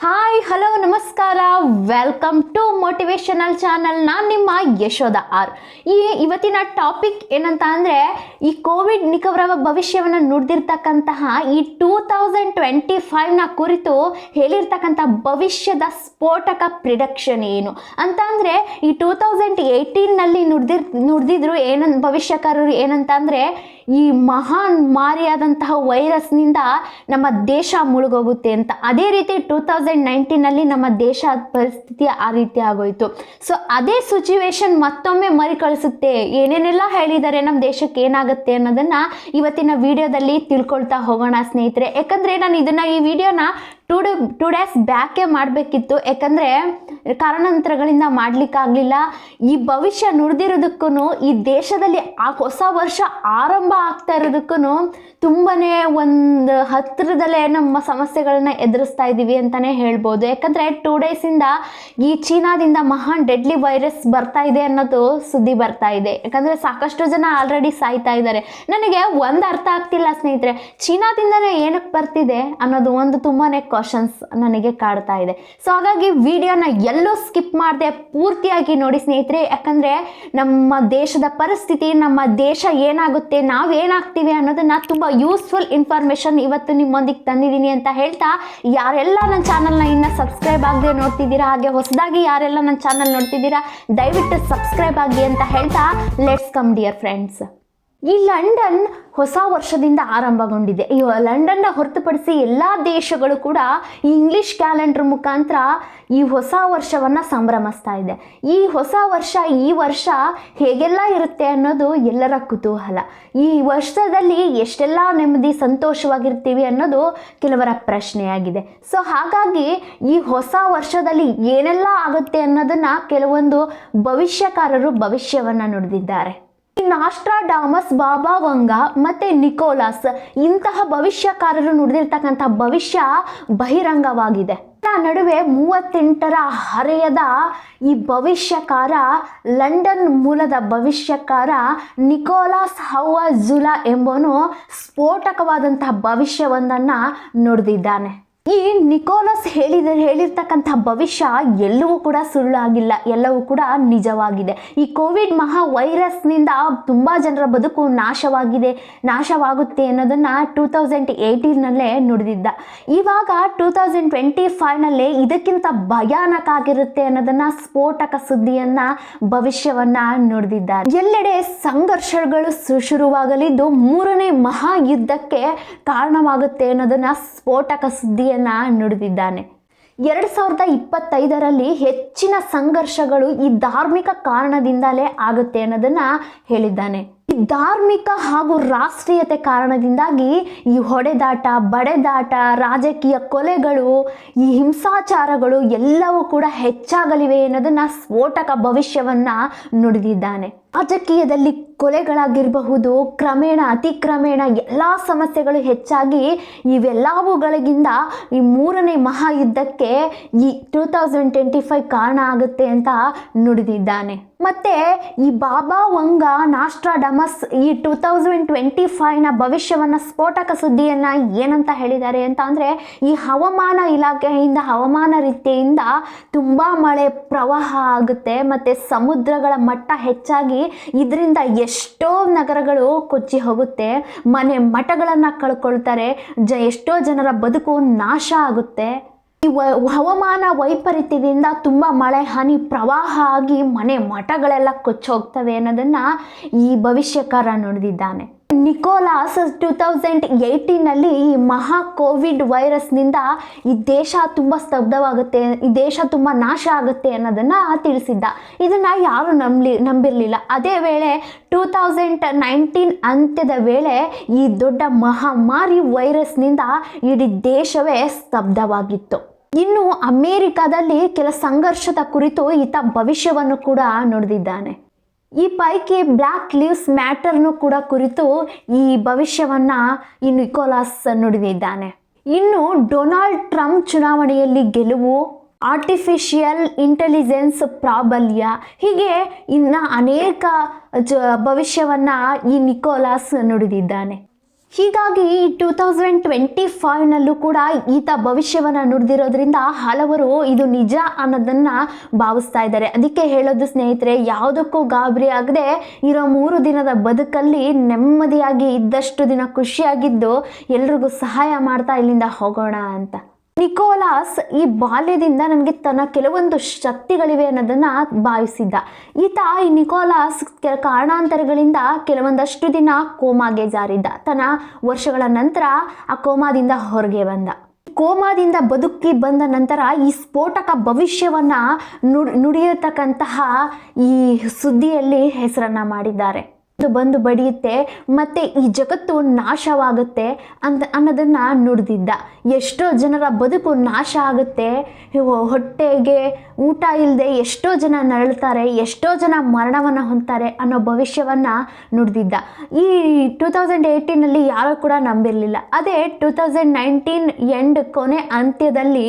Hi hi hello, ನಮಸ್ಕಾರ. Welcome to motivational channel ನಾನು ನಿಮ್ಮ ಯಶೋದ ಆರ್. ಈ ಇವತ್ತಿನ ಟಾಪಿಕ್ ಏನಂತ ಅಂದರೆ, ಈ ಕೋವಿಡ್ ನಿಖರವ ಭವಿಷ್ಯವನ್ನು ನುಡಿದಿರ್ತಕ್ಕಂತಹ ಈ ಟೂ ತೌಸಂಡ್ ಟ್ವೆಂಟಿ ಫೈವ್ನ ಕುರಿತು ಹೇಳಿರ್ತಕ್ಕಂಥ ಭವಿಷ್ಯದ ಸ್ಫೋಟಕ ಪ್ರಿಡಕ್ಷನ್ ಏನು? ಅಂತ ಅಂದರೆ, ಈ ಟೂ ತೌಸಂಡ್ ಏಯ್ಟೀನ್ನಲ್ಲಿ ನುಡ್ದಿರ್, ನುಡ್ದಿದ್ರು ಏನಂತ ಭವಿಷ್ಯಕಾರರು ಏನಂತ ಅಂದರೆ, ಈ ಮಹಾನ್ ಮಾರಿಯಾದಂತಹ ವೈರಸ್ನಿಂದ ನಮ್ಮ ದೇಶ ಮುಳುಗೋಗುತ್ತೆ ಅಂತ. ಅದೇ ರೀತಿ ಟೂ ತೌಸಂಡ್ ನೈನ್ಟೀನಲ್ಲಿ ನಮ್ಮ ದೇಶ ಪರಿಸ್ಥಿತಿ ಆ ರೀತಿ ಆಗೋಯ್ತು. ಸೊ ಅದೇ ಸಿಚುವೇಶನ್ ಮತ್ತೊಮ್ಮೆ ಮರಿಕಳಿಸುತ್ತೆ. ಏನೇನೆಲ್ಲ ಹೇಳಿದ್ದಾರೆ ನಮ್ಮ ದೇಶಕ್ಕೆ ಏನಾಗುತ್ತೆ ಅನ್ನೋದನ್ನು ಇವತ್ತಿನ ವಿಡಿಯೋದಲ್ಲಿ ತಿಳ್ಕೊಳ್ತಾ ಹೋಗೋಣ ಸ್ನೇಹಿತರೆ. ಯಾಕಂದರೆ ನಾನು ಇದನ್ನು ಈ ವಿಡಿಯೋನ ಟೂ ಡೇ ಟೂ ಡೇಸ್ ಬ್ಯಾಕೇ ಮಾಡಬೇಕಿತ್ತು. ಯಾಕಂದರೆ ಕಾರಣಾಂತರಗಳಿಂದ ಮಾಡಲಿಕ್ಕಾಗಲಿಲ್ಲ ಈ ಭವಿಷ್ಯ ನುಡಿದಿರೋದಕ್ಕೂ ಈ ದೇಶದಲ್ಲಿ ಆ ಹೊಸ ವರ್ಷ ಆರಂಭ ಆಗ್ತಾ ಇರೋದಕ್ಕೂ ತುಂಬಾ ಒಂದು ಹತ್ತಿರದಲ್ಲೇ ನಮ್ಮ ಸಮಸ್ಯೆಗಳನ್ನ ಎದುರಿಸ್ತಾ ಇದ್ದೀವಿ ಅಂತಲೇ ಹೇಳ್ಬೋದು. ಯಾಕಂದರೆ ಟೂ ಡೇಸಿಂದ ಈ ಚೀನಾದಿಂದ ಮಹಾನ್ ಡೆಡ್ಲಿ ವೈರಸ್ ಬರ್ತಾ ಇದೆ ಅನ್ನೋದು ಸುದ್ದಿ ಬರ್ತಾ ಇದೆ. ಯಾಕಂದರೆ ಸಾಕಷ್ಟು ಜನ ಆಲ್ರೆಡಿ ಸಾಯ್ತಾ ಇದ್ದಾರೆ. ನನಗೆ ಒಂದು ಅರ್ಥ ಆಗ್ತಿಲ್ಲ ಸ್ನೇಹಿತರೆ, ಚೀನಾದಿಂದನೇ ಏನಕ್ಕೆ ಬರ್ತಿದೆ ಅನ್ನೋದು ಒಂದು ತುಂಬಾ ಕ್ವಶನ್ಸ್ ನನಗೆ ಕಾಡ್ತಾ ಇದೆ. ಸೊ ಹಾಗಾಗಿ ವಿಡಿಯೋನ ಎಲ್ಲೂ ಸ್ಕಿಪ್ ಮಾಡದೆ ಪೂರ್ತಿಯಾಗಿ ನೋಡಿ ಸ್ನೇಹಿತರೆ, ಯಾಕಂದರೆ ನಮ್ಮ ದೇಶದ ಪರಿಸ್ಥಿತಿ, ನಮ್ಮ ದೇಶ ಏನಾಗುತ್ತೆ ನಾವು ಏನಾಗ್ತೀವಿ ಅನ್ನೋದನ್ನು ತುಂಬ ಯೂಸ್ಫುಲ್ ಇನ್ಫಾರ್ಮೇಷನ್ ಇವತ್ತು ನಿಮ್ಮೊಂದಿಗೆ ತಂದಿದ್ದೀನಿ ಅಂತ ಹೇಳ್ತಾ, ಯಾರೆಲ್ಲ ನನ್ನ ಚಾನಲ್ನ ಇನ್ನು ಸಬ್ಸ್ಕ್ರೈಬ್ ಆಗದೆ ನೋಡ್ತಿದ್ದೀರಾ, ಹಾಗೆ ಹೊಸದಾಗಿ ಯಾರೆಲ್ಲ ನನ್ನ ಚಾನಲ್ ನೋಡ್ತಿದ್ದೀರಾ, ದಯವಿಟ್ಟು ಸಬ್ಸ್ಕ್ರೈಬ್ ಆಗಿ ಅಂತ ಹೇಳ್ತಾ ಲೆಟ್ಸ್ ಕಮ್ ಡಿಯರ್ ಫ್ರೆಂಡ್ಸ್ ಈ ಲಂಡನ್ ಹೊಸ ವರ್ಷದಿಂದ ಆರಂಭಗೊಂಡಿದೆ. ಈ ಲಂಡನ್ನ ಹೊರತುಪಡಿಸಿ ಎಲ್ಲ ದೇಶಗಳು ಕೂಡ ಈ ಇಂಗ್ಲಿಷ್ ಕ್ಯಾಲೆಂಡರ್ ಮುಖಾಂತರ ಈ ಹೊಸ ವರ್ಷವನ್ನು ಸಂಭ್ರಮಿಸ್ತಾ ಇದೆ. ಈ ಹೊಸ ವರ್ಷ, ಈ ವರ್ಷ ಹೇಗೆಲ್ಲ ಇರುತ್ತೆ ಅನ್ನೋದು ಎಲ್ಲರ ಕುತೂಹಲ. ಈ ವರ್ಷದಲ್ಲಿ ಎಷ್ಟೆಲ್ಲ ನೆಮ್ಮದಿ, ಸಂತೋಷವಾಗಿರ್ತೀವಿ ಅನ್ನೋದು ಕೆಲವರ ಪ್ರಶ್ನೆಯಾಗಿದೆ. ಸೊ ಹಾಗಾಗಿ ಈ ಹೊಸ ವರ್ಷದಲ್ಲಿ ಏನೆಲ್ಲ ಆಗುತ್ತೆ ಅನ್ನೋದನ್ನು ಕೆಲವೊಂದು ಭವಿಷ್ಯಕಾರರು ಭವಿಷ್ಯವನ್ನು ನುಡಿದಿದ್ದಾರೆ. ನಾಸ್ಟ್ರಾಡಾಮಸ್ ಬಾಬಾ ವಂಗ ಮತ್ತೆ ನಿಕೋಲಾಸ್ ಇಂತಹ ಭವಿಷ್ಯಕಾರರು ನುಡಿದಿರ್ತಕ್ಕಂಥ ಭವಿಷ್ಯ ಬಹಿರಂಗವಾಗಿದೆ. ನಡುವೆ ಮೂವತ್ತೆಂಟರ ಹರೆಯದ ಈ ಭವಿಷ್ಯಕಾರ, ಲಂಡನ್ ಮೂಲದ ಭವಿಷ್ಯಕಾರ ನಿಕೋಲಾಸ್ ಹೌವ ಜುಲಾ ಎಂಬನು ಸ್ಫೋಟಕವಾದಂತಹ ಭವಿಷ್ಯವೊಂದನ್ನು ನುಡಿದಿದ್ದಾನೆ. ಈ ನಿಕೋಲಸ್ ಹೇಳಿದ ಹೇಳಿರ್ತಕ್ಕಂಥ ಭವಿಷ್ಯ ಎಲ್ಲವೂ ಕೂಡ ಸುಳ್ಳಾಗಿಲ್ಲ. ಎಲ್ಲವೂ ಕೂಡ ನಿಜವಾಗಿದೆ. ಈ ಕೋವಿಡ್ ಮಹಾ ವೈರಸ್ನಿಂದ ತುಂಬ ಜನರ ಬದುಕು ನಾಶವಾಗಿದೆ. ನಾಶವಾಗುತ್ತೆ ಅನ್ನೋದನ್ನು ಟೂ ತೌಸಂಡ್ ಏಯ್ಟೀನಲ್ಲೇ ನುಡಿದಿದ್ದ. ಇವಾಗ ಟೂ ತೌಸಂಡ್ ಟ್ವೆಂಟಿ ಫೈವ್ನಲ್ಲೇ ಇದಕ್ಕಿಂತ ಭಯಾನಕ ಆಗಿರುತ್ತೆ ಅನ್ನೋದನ್ನು ಸ್ಫೋಟಕ ಸುದ್ದಿಯನ್ನು ಭವಿಷ್ಯವನ್ನು ನುಡಿದಿದ್ದಾರೆ. ಎಲ್ಲೆಡೆ ಸಂಘರ್ಷಗಳು ಶುರುವಾಗಲಿದ್ದು ಮೂರನೇ ಮಹಾಯುದ್ಧಕ್ಕೆ ಕಾರಣವಾಗುತ್ತೆ ಅನ್ನೋದನ್ನು ಸ್ಫೋಟಕ ಸುದ್ದಿಯನ್ನು ನುಡಿದಿದ್ದಾನೆ. ಎರಡು ಸಾವಿರದ ಇಪ್ಪತ್ತೈದರಲ್ಲಿ ಹೆಚ್ಚಿನ ಸಂಘರ್ಷಗಳು ಈ ಧಾರ್ಮಿಕ ಕಾರಣದಿಂದಲೇ ಆಗುತ್ತೆ ಅನ್ನೋದನ್ನು ಹೇಳಿದ್ದಾನೆ. ಈ ಧಾರ್ಮಿಕ ಹಾಗೂ ರಾಷ್ಟ್ರೀಯತೆ ಕಾರಣದಿಂದಾಗಿ ಈ ಹೊಡೆದಾಟ, ಬಡೆದಾಟ, ರಾಜಕೀಯ ಕೊಲೆಗಳು, ಈ ಹಿಂಸಾಚಾರಗಳು ಎಲ್ಲವೂ ಕೂಡ ಹೆಚ್ಚಾಗಲಿವೆ ಅನ್ನೋದನ್ನು ಸ್ಫೋಟಕ ಭವಿಷ್ಯವನ್ನು ನುಡಿದಿದ್ದಾನೆ. ರಾಜಕೀಯದಲ್ಲಿ ಕೊಲೆಗಳಾಗಿರಬಹುದು, ಕ್ರಮೇಣ ಅತಿಕ್ರಮೇಣ ಎಲ್ಲ ಸಮಸ್ಯೆಗಳು ಹೆಚ್ಚಾಗಿ ಇವೆಲ್ಲವುಗಳಿಗಿಂತ ಈ ಮೂರನೇ ಮಹಾಯುದ್ಧಕ್ಕೆ ಈ ಟೂ ತೌಸಂಡ್ ಟ್ವೆಂಟಿ ಫೈವ್ ಕಾರಣ ಆಗುತ್ತೆ ಅಂತ ನುಡಿದಿದ್ದಾನೆ. ಮತ್ತೆ ಈ ಬಾಬಾ ವಂಗ ನಾಸ್ಟ್ರಾಡಮಸ್ ಈ ಟೂ ತೌಸಂಡ್ ಟ್ವೆಂಟಿ ಫೈವ್ನ ಭವಿಷ್ಯವನ್ನು ಸ್ಫೋಟಕ ಸುದ್ದಿಯನ್ನು ಏನಂತ ಹೇಳಿದ್ದಾರೆ ಅಂತ ಅಂದರೆ, ಈ ಹವಾಮಾನ ಇಲಾಖೆಯಿಂದ, ಹವಾಮಾನ ರೀತಿಯಿಂದ ತುಂಬ ಮಳೆ ಪ್ರವಾಹ ಆಗುತ್ತೆ, ಮತ್ತು ಸಮುದ್ರಗಳ ಮಟ್ಟ ಹೆಚ್ಚಾಗಿ ಇದರಿಂದ ಎಷ್ಟೋ ನಗರಗಳು ಕೊಚ್ಚಿ ಹೋಗುತ್ತೆ, ಮನೆ ಮಠಗಳನ್ನು ಕಳ್ಕೊಳ್ತಾರೆ, ಜ ಎಷ್ಟೋ ಜನರ ಬದುಕು ನಾಶ ಆಗುತ್ತೆ. ಈ ಹವಾಮಾನ ವೈಪರೀತ್ಯದಿಂದ ತುಂಬ ಮಳೆ, ಹಾನಿ, ಪ್ರವಾಹ ಆಗಿ ಮನೆ ಮಠಗಳೆಲ್ಲ ಕೊಚ್ಚೋಗ್ತವೆ ಅನ್ನೋದನ್ನು ಈ ಭವಿಷ್ಯಕಾರ ನುಡಿದಿದ್ದಾನೆ. ನಿಕೋಲಾಸ್ ಟೂ ತೌಸಂಡ್ ಏಯ್ಟೀನಲ್ಲಿ ಈ ಮಹಾ ಕೋವಿಡ್ ವೈರಸ್ನಿಂದ ಈ ದೇಶ ತುಂಬ ಸ್ತಬ್ಧವಾಗುತ್ತೆ, ಈ ದೇಶ ತುಂಬ ನಾಶ ಆಗುತ್ತೆ ಅನ್ನೋದನ್ನು ತಿಳಿಸಿದ್ದ. ಇದನ್ನು ಯಾರು ನಂಬಲಿ, ನಂಬಿರಲಿಲ್ಲ. ಅದೇ ವೇಳೆ ಟೂ ತೌಸಂಡ್ ನೈನ್ಟೀನ್ ಅಂತ್ಯದ ವೇಳೆ ಈ ದೊಡ್ಡ ಮಹಾಮಾರಿ ವೈರಸ್ನಿಂದ ಇಡೀ ದೇಶವೇ ಸ್ತಬ್ಧವಾಗಿತ್ತು. ಇನ್ನು ಅಮೇರಿಕಾದಲ್ಲಿ ಕೆಲ ಸಂಘರ್ಷದ ಕುರಿತು ಈತ ಭವಿಷ್ಯವನ್ನು ಕೂಡ ನುಡಿದಿದ್ದಾನೆ. ಈ ಪೈಕಿ ಬ್ಲ್ಯಾಕ್ ಲೀವ್ಸ್ ಮ್ಯಾಟರ್ನು ಕೂಡ ಕುರಿತು ಈ ಭವಿಷ್ಯವನ್ನು ಈ ನಿಕೋಲಾಸ್ ನುಡಿದಿದ್ದಾನೆ. ಇನ್ನು ಡೊನಾಲ್ಡ್ ಟ್ರಂಪ್ ಚುನಾವಣೆಯಲ್ಲಿ ಗೆಲುವು ಆರ್ಟಿಫಿಷಿಯಲ್ ಇಂಟೆಲಿಜೆನ್ಸ್ ಪ್ರಾಬಲ್ಯ, ಹೀಗೆ ಇನ್ನು ಅನೇಕ ಜ ಭವಿಷ್ಯವನ್ನು ಈ ನಿಕೋಲಾಸ್ ನುಡಿದಿದ್ದಾನೆ. ಹೀಗಾಗಿ ಈ ಟೂ ತೌಸಂಡ್ ಟ್ವೆಂಟಿ ಫೈವ್ನಲ್ಲೂ ಕೂಡ ಈತ ಭವಿಷ್ಯವನ್ನು ನುಡಿದಿರೋದ್ರಿಂದ ಹಲವರು ಇದು ನಿಜ ಅನ್ನೋದನ್ನು ಭಾವಿಸ್ತಾ ಇದ್ದಾರೆ. ಅದಕ್ಕೆ ಹೇಳೋದು ಸ್ನೇಹಿತರೆ, ಯಾವುದಕ್ಕೂ ಗಾಬರಿ ಆಗದೆ ಇರೋ ಮೂರು ದಿನದ ಬದುಕಲ್ಲಿ ನೆಮ್ಮದಿಯಾಗಿ ಇದ್ದಷ್ಟು ದಿನ ಖುಷಿಯಾಗಿದ್ದು ಎಲ್ರಿಗೂ ಸಹಾಯ ಮಾಡ್ತಾ ಇಲ್ಲಿಂದ ಹೋಗೋಣ ಅಂತ. ನಿಕೋಲಾಸ್ ಈ ಬಾಲ್ಯದಿಂದ ನನಗೆ ತನ್ನ ಕೆಲವೊಂದು ಶಕ್ತಿಗಳಿವೆ ಅನ್ನೋದನ್ನು ಭಾವಿಸಿದ್ದ. ಈತ ಈ ನಿಕೋಲಾಸ್ ಕೆಲ ಕಾರಣಾಂತರಗಳಿಂದ ಕೆಲವೊಂದಷ್ಟು ದಿನ ಕೋಮಾಗೆ ಜಾರಿದ್ದ. ತನ್ನ ವರ್ಷಗಳ ನಂತರ ಆ ಕೋಮಾದಿಂದ ಹೊರಗೆ ಬಂದ. ಕೋಮಾದಿಂದ ಬದುಕಿ ಬಂದ ನಂತರ ಈ ಸ್ಫೋಟಕ ಭವಿಷ್ಯವನ್ನು ನುಡಿ ನುಡಿಯತಕ್ಕಂತಹ ಈ ಸುದ್ದಿಯಲ್ಲಿ ಹೆಸರನ್ನು ಮಾಡಿದ್ದಾರೆ. ಇದು ಬಂದು ಬಡಿಯುತ್ತೆ, ಮತ್ತು ಈ ಜಗತ್ತು ನಾಶವಾಗುತ್ತೆ ಅಂತ ಅನ್ನೋದನ್ನು ನುಡಿದಿದ್ದ. ಎಷ್ಟೋ ಜನರ ಬದುಕು ನಾಶ ಆಗುತ್ತೆ. ಹೊಟ್ಟೆಗೆ ಊಟ ಇಲ್ಲದೆ ಎಷ್ಟೋ ಜನ ನರಳ್ತಾರೆ, ಎಷ್ಟೋ ಜನ ಮರಣವನ್ನು ಹೊಂದ್ತಾರೆ ಅನ್ನೋ ಭವಿಷ್ಯವನ್ನು ನುಡಿದಿದ್ದ. ಈ ಟೂ ತೌಸಂಡ್ ಏಯ್ಟೀನಲ್ಲಿ ಯಾರು ಕೂಡ ನಂಬಿರಲಿಲ್ಲ. ಅದೇ ಟೂ ತೌಸಂಡ್ ನೈನ್ಟೀನ್ ಎಂಡ್ ಕೊನೆ ಅಂತ್ಯದಲ್ಲಿ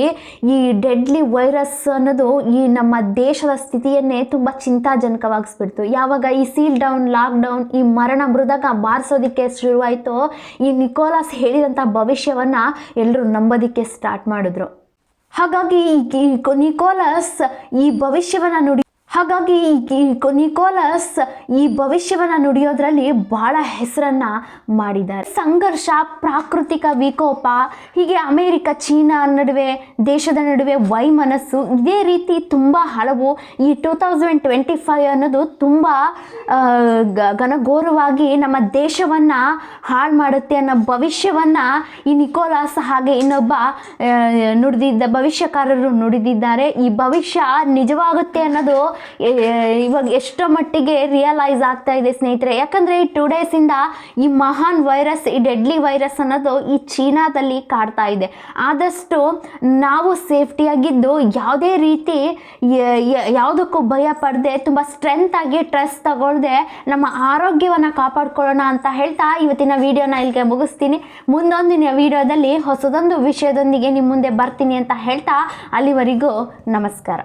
ಈ ಡೆಡ್ಲಿ ವೈರಸ್ ಅನ್ನೋದು ಈ ನಮ್ಮ ದೇಶದ ಸ್ಥಿತಿಯನ್ನೇ ತುಂಬ ಚಿಂತಾಜನಕವಾಗಿಸ್ಬಿಡ್ತು. ಯಾವಾಗ ಈ ಸೀಲ್ ಡೌನ್, ಲಾಕ್ಡೌನ್, ಈ ಮರಣ ಮೃದಕ ಬಾರಿಸೋದಕ್ಕೆ ಶುರುವಾಯಿತು, ಈ ನಿಕೋಲಾಸ್ ಹೇಳಿದಂಥ ಭವಿಷ್ಯವನ್ನು ಎಲ್ಲರೂ ನಂಬೋದಕ್ಕೆ ಸ್ಟಾರ್ಟ್ ಮಾಡಿದ್ರು. ಹಾಗಾಗಿ ಈ ನಿಕೋಲಸ್ ಈ ಭವಿಷ್ಯವನ್ನು ನುಡಿ ಹಾಗಾಗಿ ಈ ನಿಕೋಲಸ್ ಈ ಭವಿಷ್ಯವನ್ನು ನುಡಿಯೋದ್ರಲ್ಲಿ ಬಹಳ ಹೆಸರನ್ನ ಮಾಡಿದ್ದಾರೆ. ಸಂಘರ್ಷ, ಪ್ರಾಕೃತಿಕ ವಿಕೋಪ, ಹೀಗೆ ಅಮೇರಿಕ, ಚೀನಾ ನಡುವೆ, ದೇಶದ ನಡುವೆ ವೈಮನಸ್ಸು, ಇದೇ ರೀತಿ ತುಂಬ ಹಲವು ಈ ಟೂ ತೌಸಂಡ್ ಟ್ವೆಂಟಿ ಫೈವ್ ಅನ್ನೋದು ತುಂಬ ಘನಘೋರವಾಗಿ ನಮ್ಮ ದೇಶವನ್ನು ಹಾಳು ಮಾಡುತ್ತೆ ಅನ್ನೋ ಭವಿಷ್ಯವನ್ನು ಈ ನಿಕೋಲಾಸ್ ಹಾಗೆ ಇನ್ನೊಬ್ಬ ನುಡಿದಿದ್ದ ಭವಿಷ್ಯಕಾರರು ನುಡಿದಿದ್ದಾರೆ. ಈ ಭವಿಷ್ಯ ನಿಜವಾಗುತ್ತೆ ಅನ್ನೋದು ಇವಾಗ ಎಷ್ಟೋ ಮಟ್ಟಿಗೆ ರಿಯಲೈಸ್ ಆಗ್ತಾ ಇದೆ ಸ್ನೇಹಿತರೆ. ಯಾಕಂದರೆ ಈ ಟೂ ಡೇಸಿಂದ ಈ ಮಹಾನ್ ವೈರಸ್ ಈ ಡೆಡ್ಲಿ ವೈರಸ್ ಅನ್ನೋದು ಈ ಚೀನಾದಲ್ಲಿ ಕಾಡ್ತಾ ಇದೆ. ಆದಷ್ಟು ನಾವು ಸೇಫ್ಟಿಯಾಗಿದ್ದು ಯಾವುದೇ ರೀತಿ ಯಾವುದಕ್ಕೂ ಭಯ ಪಡದೆ, ತುಂಬ ಸ್ಟ್ರೆಂತ್ ಆಗಿ ಟ್ರೆಸ್ ತಗೊಳ್ದೆ ನಮ್ಮ ಆರೋಗ್ಯವನ್ನು ಕಾಪಾಡ್ಕೊಳ್ಳೋಣ ಅಂತ ಹೇಳ್ತಾ ಇವತ್ತಿನ ವಿಡಿಯೋನ ಇಲ್ಲಿಗೆ ಮುಗಿಸ್ತೀನಿ. ಮುಂದೊಂದಿನ ವಿಡಿಯೋದಲ್ಲಿ ಹೊಸದೊಂದು ವಿಷಯದೊಂದಿಗೆ ನಿಮ್ಮ ಮುಂದೆ ಬರ್ತೀನಿ ಅಂತ ಹೇಳ್ತಾ ಅಲ್ಲಿವರೆಗೂ ನಮಸ್ಕಾರ.